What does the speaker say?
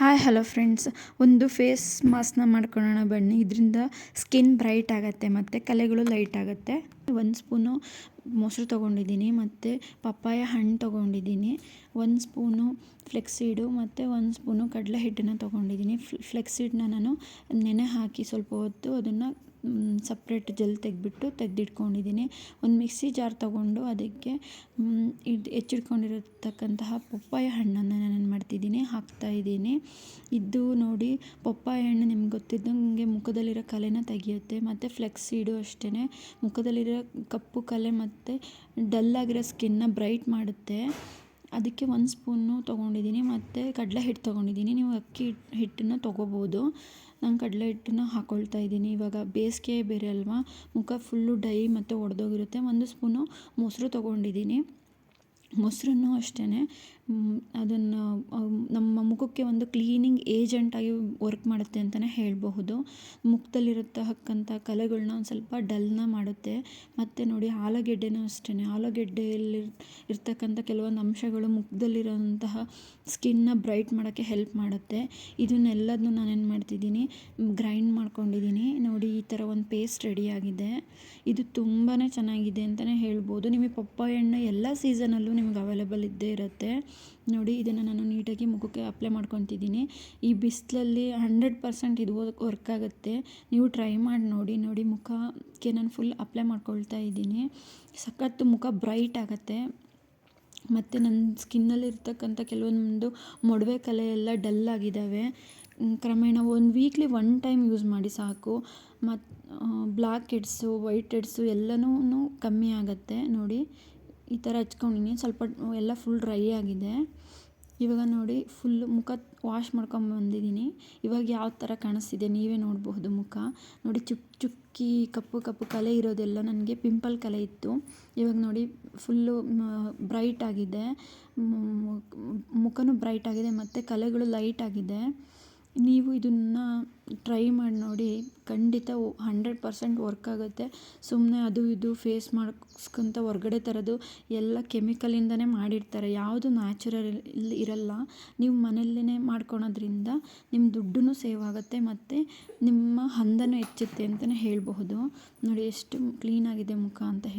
Hi hello friends ಒಂದು face ಮಾಸ್ಕ್ನ ಮಾಡ್ಕೊಳ್ಳೋಣ ಬನ್ನಿ. ಇದರಿಂದ ಸ್ಕಿನ್ ಬ್ರೈಟ್ ಆಗುತ್ತೆ ಮತ್ತು ಕಲೆಗಳು ಲೈಟ್ ಆಗುತ್ತೆ. ಒಂದು ಸ್ಪೂನು ಮೊಸರು ತೊಗೊಂಡಿದ್ದೀನಿ ಮತ್ತು ಪಪ್ಪಾಯ ಹಣ್ಣು ತೊಗೊಂಡಿದ್ದೀನಿ, ಒಂದು ಸ್ಪೂನು ಫ್ಲೆಕ್ಸೀಡು ಮತ್ತು ಒಂದು ಸ್ಪೂನು ಕಡಲೆ ಹಿಟ್ಟನ್ನು ತೊಗೊಂಡಿದ್ದೀನಿ. ಫ್ಲೆಕ್ಸೀಡನ್ನ ನಾನು ನೆನೆ ಹಾಕಿ ಸ್ವಲ್ಪ ಹೊತ್ತು ಅದನ್ನು ಸಪ್ರೇಟ್ ಜೆಲ್ ತೆಗೆದ್ಬಿಟ್ಟು ತೆಗೆದಿಟ್ಕೊಂಡಿದ್ದೀನಿ. ಒಂದು ಮಿಕ್ಸಿ ಜಾರ್ ತೊಗೊಂಡು ಅದಕ್ಕೆ ಇದು ಹೆಚ್ಚಿಟ್ಕೊಂಡಿರತಕ್ಕಂತಹ ಪಪ್ಪಾಯ ಹಣ್ಣನ್ನು ನಾನು ಮಾಡ್ತಿದ್ದೀನಿ ಹಾಕ್ತಾಯಿದ್ದೀನಿ ಇದು ನೋಡಿ ಪಪ್ಪಾಯ ಹಣ್ಣು ನಿಮ್ಗೆ ಗೊತ್ತಿದ್ದಂಗೆ ಮುಖದಲ್ಲಿರೋ ಕಲೆನ ತೆಗೆಯುತ್ತೆ. ಮತ್ತು ಫ್ಲೆಕ್ಸೀಡು ಅಷ್ಟೇ ಮುಖದಲ್ಲಿರೋ ಕಪ್ಪು ಕಲೆ ಮತ್ತು ಡಲ್ಲಾಗಿರೋ ಸ್ಕಿನ್ನ ಬ್ರೈಟ್ ಮಾಡುತ್ತೆ. ಅದಕ್ಕೆ ಒಂದು ಸ್ಪೂನು ತೊಗೊಂಡಿದ್ದೀನಿ. ಮತ್ತು ಕಡಲೆ ಹಿಟ್ಟು ತೊಗೊಂಡಿದ್ದೀನಿ. ನೀವು ಅಕ್ಕಿ ಹಿಟ್ಟನ್ನು ತೊಗೋಬೋದು. ನಾನು ಕಡಲೆ ಹಿಟ್ಟನ್ನು ಹಾಕ್ಕೊಳ್ತಾ ಇದ್ದೀನಿ. ಇವಾಗ ಬೇಸಿಗೆ ಬೇರೆ ಅಲ್ವಾ? ಮುಖ ಫುಲ್ಲು ಡೈ ಮತ್ತು ಒಡೆದೋಗಿರುತ್ತೆ. ಒಂದು ಸ್ಪೂನು ಮೊಸರು ತೊಗೊಂಡಿದ್ದೀನಿ. ಮೊಸರನ್ನು ಅಷ್ಟೇ ಅದನ್ನು ಮುಖಕ್ಕೆ ಒಂದು ಕ್ಲೀನಿಂಗ್ ಏಜೆಂಟಾಗಿ ವರ್ಕ್ ಮಾಡುತ್ತೆ ಅಂತಲೇ ಹೇಳಬಹುದು. ಮುಖದಲ್ಲಿರತಕ್ಕಂಥ ಕಲೆಗಳನ್ನ ಒಂದು ಸ್ವಲ್ಪ ಡಲ್ನ ಮಾಡುತ್ತೆ. ಮತ್ತು ನೋಡಿ ಆಲೂಗೆಡ್ಡೆನೂ ಅಷ್ಟೇ ಆಲೂಗೆಡ್ಡೆಯಲ್ಲಿ ಇರ್ತಕ್ಕಂಥ ಕೆಲವೊಂದು ಅಂಶಗಳು ಮುಖದಲ್ಲಿರೋಂತಹ ಸ್ಕಿನ್ನ ಬ್ರೈಟ್ ಮಾಡೋಕ್ಕೆ ಹೆಲ್ಪ್ ಮಾಡುತ್ತೆ. ಇದನ್ನೆಲ್ಲದನ್ನೂ ನಾನೇನು ಮಾಡ್ತಿದ್ದೀನಿ ಗ್ರೈಂಡ್ ಮಾಡ್ಕೊಂಡಿದ್ದೀನಿ. ನೋಡಿ ಈ ಥರ ಒಂದು ಪೇಸ್ಟ್ ರೆಡಿಯಾಗಿದೆ ಇದು ತುಂಬಾ ಚೆನ್ನಾಗಿದೆ ಅಂತಲೇ ಹೇಳ್ಬೋದು ನಿಮಗೆ ಪಪ್ಪಾಯ ಹಣ್ಣು ಎಲ್ಲ ಸೀಸನಲ್ಲೂ ನಿಮ್ಗೆ ಅವೈಲೇಬಲ್ ಇದ್ದೇ ಇರುತ್ತೆ. ನೋಡಿ, ಇದನ್ನು ನಾನು ನೀಟಾಗಿ ಮುಖಕ್ಕೆ ಅಪ್ಲೈ ಮಾಡ್ಕೊತಿದ್ದೀನಿ. ಈ ಬಿಸಿಲಲ್ಲಿ ಹಂಡ್ರೆಡ್ ಪರ್ಸೆಂಟ್ ಇದು ವರ್ಕ್ ಆಗುತ್ತೆ. ನೀವು ಟ್ರೈ ಮಾಡಿ ನೋಡಿ ನೋಡಿ ಮುಖಕ್ಕೆ ನಾನು ಫುಲ್ ಅಪ್ಲೈ ಮಾಡ್ಕೊಳ್ತಾ ಇದ್ದೀನಿ. ಸಖತ್ತು ಮುಖ ಬ್ರೈಟ್ ಆಗುತ್ತೆ. ಮತ್ತು ನನ್ನ ಸ್ಕಿನ್ನಲ್ಲಿ ಇರ್ತಕ್ಕಂಥ ಕೆಲವೊಂದು ಮೊಡವೆ ಕಲೆ ಎಲ್ಲ ಡಲ್ ಆಗಿದ್ದಾವೆ ಕ್ರಮೇಣ ಒಂದು ವೀಕ್ಲಿ ಒನ್ ಟೈಮ್ ಯೂಸ್ ಮಾಡಿ ಸಾಕು. ಮತ್ತು ಬ್ಲ್ಯಾಕ್ ಹೆಡ್ಸು ವೈಟ್ ಹೆಡ್ಸು ಎಲ್ಲನೂ ಕಮ್ಮಿ ಆಗುತ್ತೆ. ನೋಡಿ ಈ ಥರ ಹಚ್ಕೊಂಡಿನಿ ಸ್ವಲ್ಪ ಎಲ್ಲ ಫುಲ್ ಡ್ರೈ ಆಗಿದೆ. ಇವಾಗ ನೋಡಿ ಫುಲ್ಲು ಮುಖ ವಾಶ್ ಮಾಡ್ಕೊಂಬಂದಿದ್ದೀನಿ ಇವಾಗ ಯಾವ ಥರ ಕಾಣಿಸ್ತಿದೆ ನೀವೇ ನೋಡಬಹುದು ಮುಖ. ನೋಡಿ ಚುಕ್ ಚುಕ್ಕಿ, ಕಪ್ಪು ಕಪ್ಪು ಕಲೆ ಇರೋದೆಲ್ಲ ನನಗೆ ಪಿಂಪಲ್ ಕಲೆ ಇತ್ತು. ಇವಾಗ ನೋಡಿ ಫುಲ್ಲು ಬ್ರೈಟ್ ಆಗಿದೆ. ಮುಖನೂ ಬ್ರೈಟ್ ಆಗಿದೆ, ಮತ್ತು ಕಲೆಗಳು ಲೈಟ್ ಆಗಿದೆ. ನೀವು ಇದನ್ನು ಟ್ರೈ ಮಾಡಿ ನೋಡಿ, ಖಂಡಿತ ಹಂಡ್ರೆಡ್ ಪರ್ಸೆಂಟ್ ವರ್ಕ್ ಆಗುತ್ತೆ. ಸುಮ್ಮನೆ ಅದು ಇದು ಫೇಸ್ ಮಾಡ್ಸ್ಕೊಂತ ಹೊರ್ಗಡೆ ತರೋದು, ಎಲ್ಲ ಕೆಮಿಕಲಿಂದನೇ ಮಾಡಿರ್ತಾರೆ. ಯಾವುದು ನ್ಯಾಚುರಲ್ ಇರಲ್ಲ. ನೀವು ಮನೆಯಲ್ಲೇ ಮಾಡ್ಕೊಳೋದ್ರಿಂದ ನಿಮ್ಮ ದುಡ್ಡು ಸೇವ್ ಆಗುತ್ತೆ ಮತ್ತು ನಿಮ್ಮ ಹಂದನೂ ಹೆಚ್ಚುತ್ತೆ ಅಂತಲೇ ಹೇಳಬಹುದು. ನೋಡಿ, ಎಷ್ಟು ಕ್ಲೀನಾಗಿದೆ ಮುಖ ಅಂತ ಹೇಳಿ.